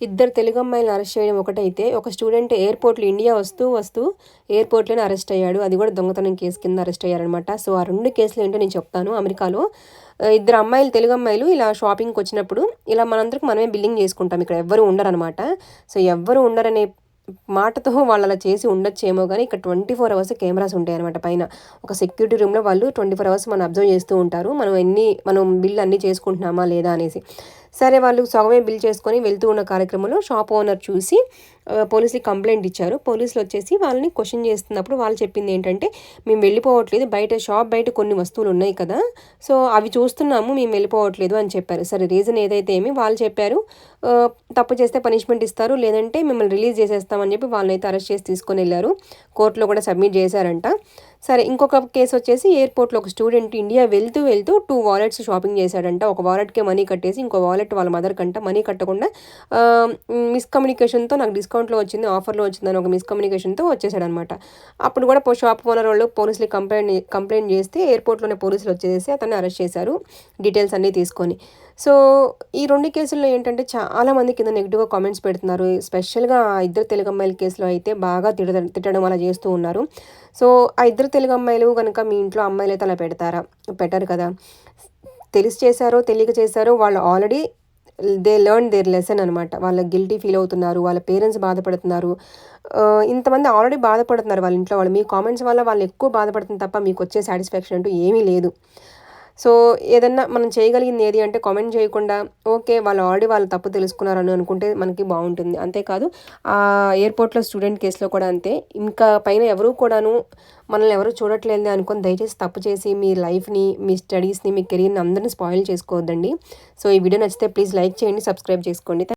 ఇద్దరు తెలుగు అమ్మాయిలను అరెస్ట్ చేయడం ఒకటైతే ఒక స్టూడెంట్ ఎయిర్పోర్ట్లో ఇండియా వస్తూ వస్తూ ఎయిర్పోర్ట్లోనే అరెస్ట్ అయ్యాడు. అది కూడా దొంగతనం కేసు కింద అరెస్ట్ అయ్యారనమాట సో ఆ రెండు కేసులు ఏంటో నేను చెప్తాను. అమెరికాలో ఇద్దరు అమ్మాయిలు తెలుగు అమ్మాయిలు ఇలా షాపింగ్కి వచ్చినప్పుడు ఇలా మనందరికి మనమే బిల్లింగ్ చేసుకుంటాం. ఇక్కడ ఎవ్వరు ఉండరనమాట సో ఎవ్వరు ఉండరనే మాటతో వాళ్ళు అలా చేసి ఉండొచ్చేమో కానీ ఇక్కడ ట్వంటీ ఫోర్ అవర్స్ కెమెరాస్ ఉంటాయి అనమాట పైన. ఒక సెక్యూరిటీ రూమ్లో వాళ్ళు ట్వంటీ ఫోర్ అవర్స్ మనం అబ్జర్వ్ చేస్తూ ఉంటారు. మనం ఎన్ని మనం బిల్ అన్నీ చేసుకుంటున్నామా లేదా అనేసి. సరే వాళ్ళు సగమే బిల్ చేసుకొని వెళ్తూ ఉన్న కార్యక్రమంలో షాప్ ఓనర్ చూసి పోలీసులకి కంప్లైంట్ ఇచ్చారు. పోలీసులు వచ్చేసి వాళ్ళని క్వశ్చన్ చేస్తున్నప్పుడు వాళ్ళు చెప్పింది ఏంటంటే మేము వెళ్ళిపోవట్లేదు బయట షాప్ బయట కొన్ని వస్తువులు ఉన్నాయి కదా సో అవి చూస్తున్నాము మేము వెళ్ళిపోవట్లేదు అని చెప్పారు. సరే రీజన్ ఏదైతే ఏమి వాళ్ళు చెప్పారు తప్పు చేస్తే పనిష్మెంట్ ఇస్తారు లేదంటే మిమ్మల్ని రిలీజ్ చేసేస్తామని చెప్పి వాళ్ళని అయితే అరెస్ట్ చేసి తీసుకొని వెళ్ళారు. కోర్టులో కూడా సబ్మిట్ చేశారంట. సరే ఇంకొక కేసు వచ్చేసి ఎయిర్పోర్ట్లో ఒక స్టూడెంట్ ఇండియా వెళ్తూ వెళ్తూ టూ వాలెట్స్ షాపింగ్ చేశాడంట. ఒక వాలెట్కే మనీ కట్టేసి ఇంకో వాలెట్ వాళ్ళ మదర్ కంట మనీ కట్టకుండా మిస్కమ్యూనికేషన్తో నాకు డిస్కౌంట్ డిస్కౌంట్లో వచ్చింది ఆఫర్లో వచ్చిందని ఒక మిస్కమ్యూనికేషన్తో వచ్చేసాడనమాట. అప్పుడు కూడా షాప్ ఓనర్ వాళ్ళు పోలీసులు కంప్లైంట్ కంప్లైంట్ చేస్తే ఎయిర్పోర్ట్లోనే పోలీసులు వచ్చేసి అతన్ని అరెస్ట్ చేశారు డీటెయిల్స్ అన్నీ తీసుకొని. సో ఈ రెండు కేసుల్లో ఏంటంటే చాలామంది కింద నెగిటివ్గా కామెంట్స్ పెడుతున్నారు. స్పెషల్గా ఇద్దరు తెలుగు అమ్మాయిల కేసులో అయితే బాగా తిడ తిట్టడం అలా చేస్తూ ఉన్నారు. సో ఆ ఇద్దరు తెలుగు అమ్మాయిలు కనుక మీ ఇంట్లో అమ్మాయిలు అయితే అలా పెడతారా? పెట్టరు కదా. తెలిసి చేశారో తెలియక చేశారో వాళ్ళు already they learn their lesson అనమాట వాళ్ళ గిల్టీ ఫీల్ అవుతున్నారు వాళ్ళ పేరెంట్స్ బాధపడుతున్నారు. ఇంతమంది ఆల్రెడీ బాధపడుతున్నారు వాళ్ళ ఇంట్లో వాళ్ళు. మీ కామెంట్స్ వల్ల వాళ్ళు ఎక్కువ బాధపడుతుంది తప్ప మీకు వచ్చే సాటిస్ఫాక్షన్ అంటూ ఏమీ లేదు. సో ఏదన్నా మనం చేయగలిగింది ఏది అంటే కామెంట్ చేయకుండా ఓకే వాళ్ళు ఆల్రెడీ వాళ్ళు తప్పు తెలుసుకున్నారని అనుకుంటే మనకి బాగుంటుంది. అంతేకాదు ఆ ఎయిర్పోర్ట్లో స్టూడెంట్ కేసులో కూడా అంతే. ఇంకా పైన ఎవరు కూడాను మనల్ని ఎవరు చూడట్లేదు అనుకొని దయచేసి తప్పు చేసి మీ లైఫ్ని మీ స్టడీస్ని మీ కెరీర్ని అందరినీ స్పాయిల్ చేసుకోవద్దండి. సో ఈ వీడియో నచ్చితే ప్లీజ్ లైక్ చేయండి సబ్స్క్రైబ్ చేసుకోండి.